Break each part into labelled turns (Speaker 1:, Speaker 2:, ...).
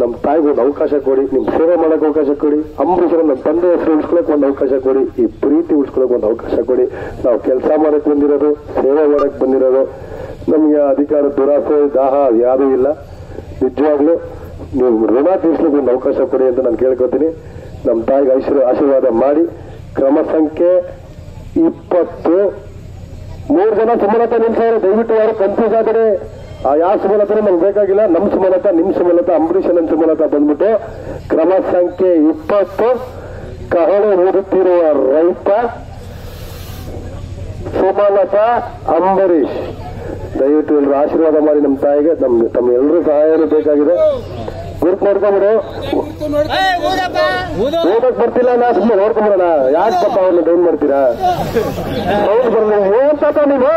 Speaker 1: ನಮ್ಮ ತಾಯಿಗೆ ಒಂದು ಅವಕಾಶ ಕೊಡಿ ನಿಮ್ ಸೇವೆ ಮಾಡೋಕೆ ಅವಕಾಶ ಕೊಡಿ ಅಂಬರೀಷರ ನಮ್ಮ ತಂದೆ ಹೆಸರು ಉಳಿಸ್ಕೊಳಕ್ ಒಂದು ಅವಕಾಶ ಕೊಡಿ, ಈ ಪ್ರೀತಿ ಉಳಿಸ್ಕೊಳಕ್ ಒಂದು ಅವಕಾಶ ಕೊಡಿ. ನಾವು ಕೆಲಸ ಮಾಡಕ್ ಬಂದಿರೋದು, ಸೇವೆ ಮಾಡಕ್ ಬಂದಿರೋದು. ನಮ್ಗೆ ಅಧಿಕಾರ, ದುರಾಸೆ, ದಾಹ ಯಾರೂ ಇಲ್ಲ. ನಿಜವಾಗ್ಲೂ ನೀವು ಋಣ ತೀರ್ಸ್ಲಿಕ್ಕೆ ಒಂದು ಅವಕಾಶ ಕೊಡಿ ಅಂತ ನಾನು ಕೇಳ್ಕೊತೀನಿ. ನಮ್ಮ ತಾಯಿಗೆ ಐಶ್ವರ್ಯ ಆಶೀರ್ವಾದ ಮಾಡಿ, ಕ್ರಮ ಸಂಖ್ಯೆ ಇಪ್ಪತ್ತು. ಮೂರು ಜನ ಸುಮಲತಾ ನಿಲ್ಸಾರೆ, ದಯವಿಟ್ಟು ಯಾರು ಕನ್ಫ್ಯೂಸ್ ಆದರೆ ಆ ಯಾವ ಸುಮಲತಾ ನಮ್ಗೆ ಬೇಕಾಗಿಲ್ಲ ನಮ್ಮ ಸುಮಲತಾ, ನಿಮ್ ಸುಮಲತಾ ಅಂಬರೀಷನ್ ಸುಮಲತಾ ಬಂದ್ಬಿಟ್ಟು ಕ್ರಮ ಸಂಖ್ಯೆ ಇಪ್ಪತ್ತು, ಕಹಳೆ ಓದುತ್ತಿರುವ ರೈತ, ಸುಮಲತಾ, ಅಂಬರೀಷ್. ದಯವಿಟ್ಟು ಎಲ್ಲರೂ ಆಶೀರ್ವಾದ ಮಾಡಿ ನಮ್ಮ ತಾಯಿಗೆ ನಮ್ ತಮ್ಮ ಎಲ್ಲರೂ ಸಹಾಯನೂ ಬೇಕಾಗಿದೆ. ಗುರುತು ನೋಡ್ಕೊಂಬಿಡು. ಓದಕ್ ಬರ್ತಿಲ್ಲ ನಾ ಸುಮ್ಮನೆ ನೋಡ್ಕೊಂಬಿಡೋಣ ಯಾಕೆ ಪಾಪ ಅವ್ರನ್ನ ಡೌನ್ ಮಾಡ್ತೀರಾ? ಹೌದು ಬರ್ಲಿ ಏನ್ ಪಾಪ ನೀನು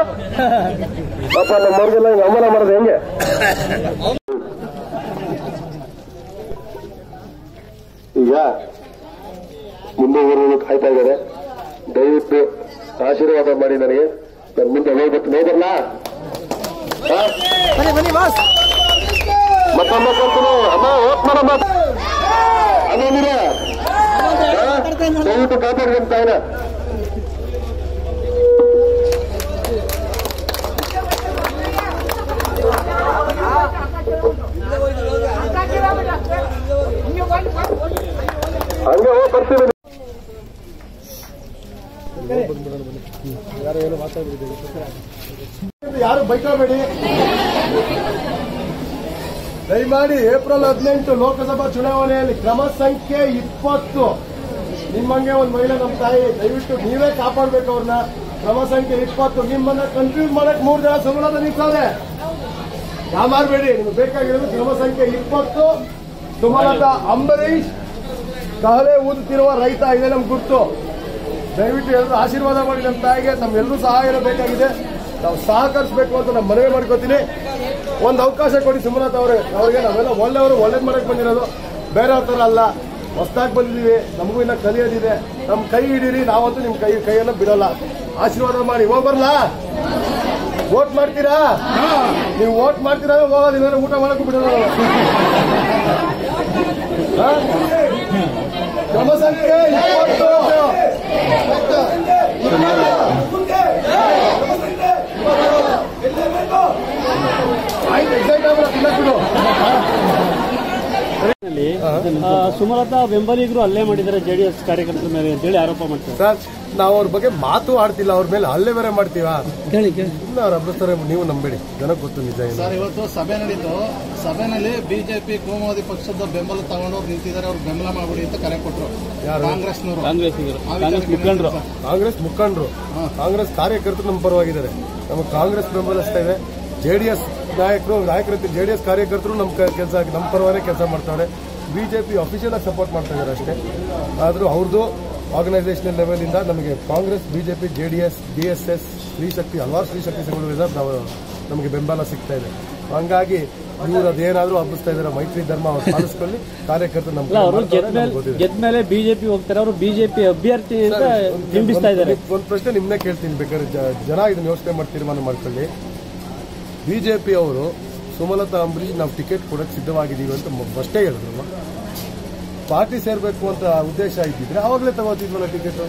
Speaker 1: ಪಾಪ ನಮ್ಮವ್ರಿಗೆಲ್ಲ ಹಿಂಗ್ ಅವಮಾನ ಮಾಡೋದು ಹೆಂಗೆ? ಈಗ ಮುಂದೆ ಊರು ಕಾಯ್ತಾ ಇದ್ದಾರೆ. ದಯವಿಟ್ಟು ಆಶೀರ್ವಾದ ಮಾಡಿ ನನಗೆ. ನನ್ನ ಮುಂದೆ ಹೋಗ್ಬೇಕು ನೋಡಲ್ಲ ಮತ್ತೊಮ್ಮೆ ಕೊಡ್ತೀನಿ. ಅಮ್ಮ ಓಟ್ ಮಾಡಮ್ಮ ಕಾಪಾಡ್ರಿ ತಾಯಿನ ಹಂಗೆ ಹೋಗಿ ಬರ್ತೀವಿ
Speaker 2: ಯಾರು ಬೈಕೋಬೇಡಿ ದಯಮಾಡಿ ಏಪ್ರಿಲ್ ಹದಿನೆಂಟು ಲೋಕಸಭಾ ಚುನಾವಣೆಯಲ್ಲಿ ಕ್ರಮ ಸಂಖ್ಯೆ ಇಪ್ಪತ್ತು. ನಿಮ್ಮಂಗೆ ಒಂದು ಮಹಿಳೆ ನಮ್ಮ ತಾಯಿ, ದಯವಿಟ್ಟು ನೀವೇ ಕಾಪಾಡ್ಬೇಕು ಅವ್ರನ್ನ ಕ್ರಮ ಸಂಖ್ಯೆ ಇಪ್ಪತ್ತು. ನಿಮ್ಮನ್ನ ಕನ್ಫ್ಯೂಸ್ ಮಾಡಕ್ ಮೂರು ಜನ ಸುಮಲತ ಯಾ ಮಾಡಬೇಡಿ, ನಿಮ್ಗೆ ಬೇಕಾಗಿರೋದು ಕ್ರಮ ಸಂಖ್ಯೆ ಇಪ್ಪತ್ತು. ಸುಮಲತಾ ಅಂಬರೀಶ್ ಕಹಲೆ ಊದುತ್ತಿರುವ ರೈತ ಇದೆ ನಮ್ಗೆ ಗುರ್ತು. ದಯವಿಟ್ಟು ಎಲ್ಲರೂ ಆಶೀರ್ವಾದ ಮಾಡಿ ನಮ್ಮ ತಾಯಿಗೆ. ತಮ್ಮೆಲ್ಲರೂ ಸಹಾಯ ಬೇಕಾಗಿದೆ ನಾವು ಸಹಕರಿಸಬೇಕು ಅಂತ ನಮ್ಮ ಮನವಿ ಮಾಡ್ಕೋತೀನಿ. ಒಂದು ಅವಕಾಶ ಕೊಡಿ ಸುಮಲತ್ ಅವರೇ. ಅವ್ರಿಗೆ ನಾವೆಲ್ಲ ಒಳ್ಳೆಯವರು, ಒಳ್ಳೇದು ಮಾಡಕ್ಕೆ ಬಂದಿರೋದು. ಬೇರೆಯವ್ರ ಥರ ಅಲ್ಲ. ಹೊಸ್ದಾಗಿ ಬಂದಿದ್ದೀವಿ, ನಮಗೂ ಇನ್ನ ಕಲಿಯೋದಿದೆ ನಮ್ಮ ಕೈ ಹಿಡೀರಿ, ನಾವಂತೂ ನಿಮ್ಮ ಕೈ ಕೈಯೆಲ್ಲ ಬಿಡಲ್ಲ. ಆಶೀರ್ವಾದ ಮಾಡಿ ಹೋಗ್ ಬರಲಾ? ವೋಟ್ ಮಾಡ್ತೀರಾ? ನೀವು ವೋಟ್ ಮಾಡ್ತೀರಾ ಹೋಗೋದಿಲ್ಲ ಊಟ ಮಾಡಕ್ಕೂ ಬಿಡೋಲ್ಲ ನಾವು. ಹಾ? ಕ್ರಮ ಸಂಖ್ಯೆ ಇಪ್ಪತ್ತು ಆಯ್ತು ಎಕ್ಸೈಟ್ ಆಗ್ಬಿಡ
Speaker 3: ಸುಮಲತಾ ಬೆಂಬಲಿಗರು ಹಲ್ಲೆ ಮಾಡಿದ್ದಾರೆ ಜೆಡಿಎಸ್ ಕಾರ್ಯಕರ್ತರ ಮೇಲೆ ಅಂತ ಹೇಳಿ ಆರೋಪ ಮಾಡ್ತಾರೆ.
Speaker 2: ಸರ್ ನಾವು ಅವ್ರ ಬಗ್ಗೆ ಮಾತು ಆಡ್ತಿಲ್ಲ ಅವ್ರ ಮೇಲೆ ಹಲ್ಲೆ ಬೇರೆ ಮಾಡ್ತೀವ? ಇಲ್ಲ ಅವ್ರು ಹಬ್ಬಸ್ತಾರೆ ನೀವು ನಂಬೇಡಿ. ಜನಕ್ಕೆ ಗೊತ್ತು ನಿಜ ಏನು.
Speaker 4: ಸರ್ ಇವತ್ತು ಸಭೆ ನಡೀತು. ಸಭೆನಲ್ಲಿ ಬಿಜೆಪಿ ಕೋಮುವಾದಿ ಪಕ್ಷದ ಬೆಂಬಲ ತಗೊಂಡವ್ರು ನಿಂತಿದ್ದಾರೆ. ಅವ್ರು ಬೆಂಬಲ ಮಾಡಬೇಡಿ ಅಂತ ಕರೆ ಕೊಟ್ಟರು
Speaker 2: ಯಾರು?
Speaker 4: ಕಾಂಗ್ರೆಸ್ನವರು.
Speaker 3: ಕಾಂಗ್ರೆಸ್ಸಿಗರು ಕಾಂಗ್ರೆಸ್ ಮುಖಂಡರು.
Speaker 2: ಕಾಂಗ್ರೆಸ್ ಮುಖಂಡರು. ಕಾಂಗ್ರೆಸ್ ಕಾರ್ಯಕರ್ತರು ನಮ್ಮ ಪರವಾಗಿದ್ದಾರೆ. ನಮಗೆ ಕಾಂಗ್ರೆಸ್ ಬೆಂಬಲಿಸ್ತಾ ಇದೆ. ಜೆಡಿಎಸ್ ನಾಯಕರು ನಾಯಕರ ಜೆಡಿಎಸ್ ಕಾರ್ಯಕರ್ತರು ನಮ್ಮ ಕೆಲಸ ನಮ್ಮ ಪರವಾಗಿ ಕೆಲಸ ಮಾಡ್ತಾರೆ. ಬಿಜೆಪಿ ಅಫಿಷಿಯಲ್ ಆಗಿ ಸಪೋರ್ಟ್ ಮಾಡ್ತಾ ಇದ್ದಾರೆ ಅಷ್ಟೇ. ಆದರೂ ಅವ್ರದ್ದು ಆರ್ಗನೈಸೇಷನಲ್ ಲೆವೆಲಿಂದ ನಮಗೆ Congress BJP JDS S Stree Shakti ಹಲವಾರು ಸ್ತ್ರೀ ಶಕ್ತಿ ಸಂಘಟನೆಗಳಿಂದ ನಾವು ನಮಗೆ ಬೆಂಬಲ ಸಿಗ್ತಾ ಇದೆ. ಹಂಗಾಗಿ ಇವರು ಅದೇನಾದ್ರೂ ಹಬ್ಬಿಸ್ತಾ ಇದ್ದಾರೆ ಮೈತ್ರಿ ಧರ್ಮ ಅವ್ರು ಪಾಲಿಸ್ಕೊಳ್ಳಿ ಕಾರ್ಯಕರ್ತರು ನಮ್ಮ
Speaker 3: ಅಲ್ಲ ಅವರು
Speaker 2: ನಮ್ಗೆ ಗೊತ್ತಿದೆ.
Speaker 3: ಗೆದ್ದ ಮೇಲೆ ಬಿಜೆಪಿ ಹೋಗ್ತಾರೆ ಅವರು ಬಿಜೆಪಿ ಅಭ್ಯರ್ಥಿ
Speaker 2: ಒಂದು ಪ್ರಶ್ನೆ ನಿಮ್ನೇ ಕೇಳ್ತೀನಿ ಬೇಕಾದ್ರೆ ಜನ ಇದನ್ನ ಯೋಚನೆ ಮಾಡಿ ತೀರ್ಮಾನ ಮಾಡ್ಕೊಳ್ಳಿ. ಬಿಜೆಪಿ ಅವರು ಸುಮಲತಾ ಅಂಬರೀಶ್ ನಾವು ಟಿಕೆಟ್ ಕೊಡಕ್ಕೆ ಸಿದ್ಧವಾಗಿದ್ದೀವಿ ಅಂತ ಫಸ್ಟೇ ಹೇಳಿದ್ರಲ್ವ ಪಾರ್ಟಿ ಸೇರ್ಬೇಕು ಅಂತ ಉದ್ದೇಶ ಇದ್ದಿದ್ರೆ ಅವಾಗಲೇ ತಗೋತಿದ್ವಲ್ಲ ಟಿಕೆಟ್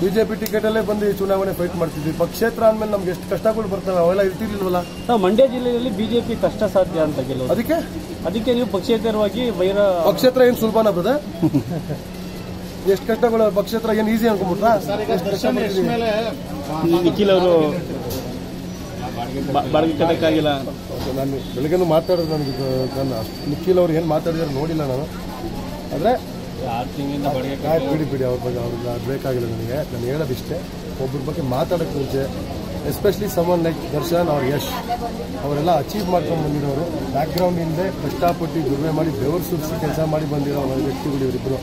Speaker 2: ಬಿಜೆಪಿ ಟಿಕೆಟ್ ಅಲ್ಲೇ ಬಂದು ಈ ಚುನಾವಣೆ ಫೈಟ್ ಮಾಡ್ತಿದ್ವಿ. ಪಕ್ಷೇತ್ರ ಅಂದ್ಮೇಲೆ ನಮ್ಗೆ ಎಷ್ಟು ಕಷ್ಟಗಳು ಬರ್ತವೆ ಅವೆಲ್ಲ ಇರ್ತಿರ್ಲಿಲ್ವಲ್ಲ?
Speaker 3: ನಾವು ಮಂಡ್ಯ ಜಿಲ್ಲೆಯಲ್ಲಿ ಬಿಜೆಪಿ ಕಷ್ಟ ಸಾಧ್ಯ ಅಂತ ಗೆಲ್ಲೋದು.
Speaker 2: ಅದಕ್ಕೆ?
Speaker 3: ಅದಕ್ಕೆ ನೀವು ಪಕ್ಷೇತರವಾಗಿ ಬೈರ
Speaker 2: ಪಕ್ಷೇತ್ರ ಏನು ಸುಲಭನ ಬ್ರದ ಎಷ್ಟು ಕಷ್ಟಗಳು ಪಕ್ಷೇತ್ರ ಏನು ಈಸಿ ಅನ್ಕೊಂಡ್ಬಿಟ್ರಾ?
Speaker 3: ನಿಖಿಲ್ ಈಗ ಬಾಡಿಗೆ ಕಟ್ಟಕ್ಕಾಗಿಲ್ಲ
Speaker 2: ನಾನು ಬೆಳಗ್ಗೆ ಮಾತಾಡೋದು ನನಗೆ ನನ್ನ ಅಷ್ಟು ನಿಖಿಲ್ ಅವ್ರು ಏನು ಮಾತಾಡಿದಾರೆ ನೋಡಿಲ್ಲ ನಾನು. ಆದರೆ ಆಯ್ತು ಬಿಡಿ ಬಿಡಿ ಅವ್ರ ಬಗ್ಗೆ ಅವ್ರಿಗೆ ಅದು ಬೇಕಾಗಿಲ್ಲ ನನಗೆ. ನಾನು ಹೇಳೋದಿಷ್ಟೇ ಒಬ್ಬರ ಬಗ್ಗೆ ಮಾತಾಡೋಕ್ಕೆ ಮುಂಚೆ ಎಸ್ಪೆಷಲಿ ಸಮನ್ ಲೈಕ್ ದರ್ಶನ್ ಅವ್ರ ಯಶ್ ಅವರೆಲ್ಲ ಅಚೀವ್ ಮಾಡ್ಕೊಂಡು ಬಂದಿರೋರು. ಬ್ಯಾಕ್ಗ್ರೌಂಡ್ ಹಿಂದೆ ಕಷ್ಟಪಟ್ಟು ದುರ್ವೆ ಮಾಡಿ ಬೆವರು ಸುರಿಸಿ ಕೆಲಸ ಮಾಡಿ ಬಂದಿರೋ ವ್ಯಕ್ತಿಗಳು ಇವರಿಬ್ಬರು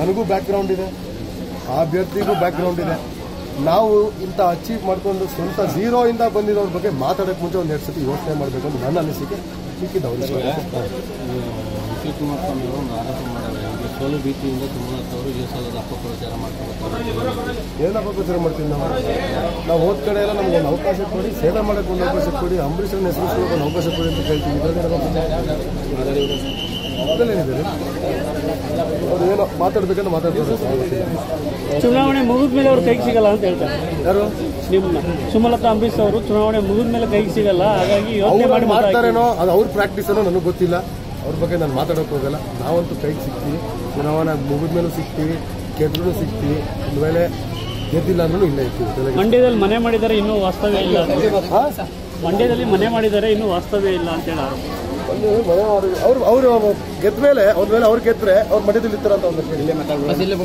Speaker 2: ನನಗೂ ಬ್ಯಾಕ್ಗ್ರೌಂಡ್ ಇದೆ ಆ ಅಭ್ಯರ್ಥಿಗೂ ಬ್ಯಾಕ್ಗ್ರೌಂಡ್ ಇದೆ. ನಾವು ಇಂಥ ಅಚೀವ್ ಮಾಡ್ಕೊಂಡು ಸ್ವಂತ ಝೀರೋ ಇಂದ ಬಂದಿರೋರ ಬಗ್ಗೆ ಮಾತಾಡೋಕೆ ಮುಂಚೆ ಒಂದು ಎರಡು ಸತಿ ಯೋಚನೆ ಮಾಡಬೇಕು ಅಂತ ನನ್ನ ಅನಿಸಿಕೆ. ಸಿಕ್ಕಿದ್ದವ್ರು
Speaker 3: ಕುಮಾರ್ ಸ್ವಾಮಿ ಅವರು ಒಂದು ಆರೋಪ ಮಾಡಿದ್ದಾರೆ.
Speaker 5: ಸೋಲು ಭೀತಿಯಿಂದ ಅವರು ಈ ಸಲದ ಅಪಪ್ರಚಾರ ಮಾಡ್ತಾರೆ
Speaker 2: ಏನು ಅಪಪ್ರಚಾರ ಮಾಡ್ತೀವಿ ನಾವು? ನಾವು ಹೋದ ಕಡೆ ಎಲ್ಲ ನಮ್ಗೆ ಒಂದು ಅವಕಾಶ ಕೊಡಿ ಸೇವೆ ಮಾಡೋಕೆ ಒಂದು ಅವಕಾಶ ಕೊಡಿ ಅಂಬರೀಷನ ಹೆಸರು ಒಂದು ಅವಕಾಶ ಕೊಡಿ ಅಂತ ಕೇಳ್ತೀವಿ. ಇದರಲ್ಲೇನಿದೆ ಅವ್ರು ಏನೋ ಮಾತಾಡ್ಬೇಕಂತ ಮಾತಾಡ್ತಾರೆ.
Speaker 3: ಚುನಾವಣೆ ಮುಗಿದ ಮೇಲೆ ಅವ್ರು ಕೈಗೆ ಸಿಗಲ್ಲ ಅಂತ ಹೇಳ್ತಾರೆ.
Speaker 2: ಯಾರು?
Speaker 3: ನಿಮ್ಮ ಸುಮಲತಾ ಅಂಬರೀಶ್ ಅವರು ಚುನಾವಣೆ ಮುಗಿದ ಮೇಲೆ ಕೈಗೆ ಸಿಗಲ್ಲ ಹಾಗಾಗಿ ಯೋಚನೆ ಮಾಡಿ
Speaker 2: ಮಾಡ್ತಾರೇನೋ ಅದು ಅವ್ರ ಪ್ರಾಕ್ಟೀಸ್ ಅನ್ನೋ ನನಗೆ ಗೊತ್ತಿಲ್ಲ. ಅವ್ರ ಬಗ್ಗೆ ನಾನು ಮಾತಾಡೋಕೆ ಹೋಗಲ್ಲ. ನಾವಂತೂ ಕೈಗೆ ಸಿಗ್ತೀವಿ. ಚುನಾವಣೆ ಮುಗಿದ ಮೇಲೂ ಸಿಗ್ತೀವಿ ಗೆದ್ರೂ ಸಿಗ್ತೀವಿ. ಒಂದು ವೇಳೆ ಗೆದ್ದಿಲ್ಲ ಅಂದ್ರೂ ಇಲ್ಲೇ ಇರ್ತೀವಿ
Speaker 3: ಮಂಡ್ಯದಲ್ಲಿ ಮನೆ ಮಾಡಿದರೆ ಇನ್ನೂ ವಾಸ್ತವ್ಯ ಇಲ್ಲ. ಮಂಡ್ಯದಲ್ಲಿ ಮನೆ ಮಾಡಿದರೆ ಇನ್ನೂ ವಾಸ್ತವ್ಯ ಇಲ್ಲ ಅಂತ ಹೇಳಿ ಆರೋಪ.
Speaker 2: ಒಂದು ಮನೆ ಅವ್ರು ಅವ್ರು ಗೆದ್ದ ಮೇಲೆ ಅವ್ರ ಮೇಲೆ ಅವ್ರು ಗೆದ್ರೆ ಅವ್ರ ಇರ್ತಾರಂತ ಒಂದು
Speaker 5: ಇಲ್ಲೇ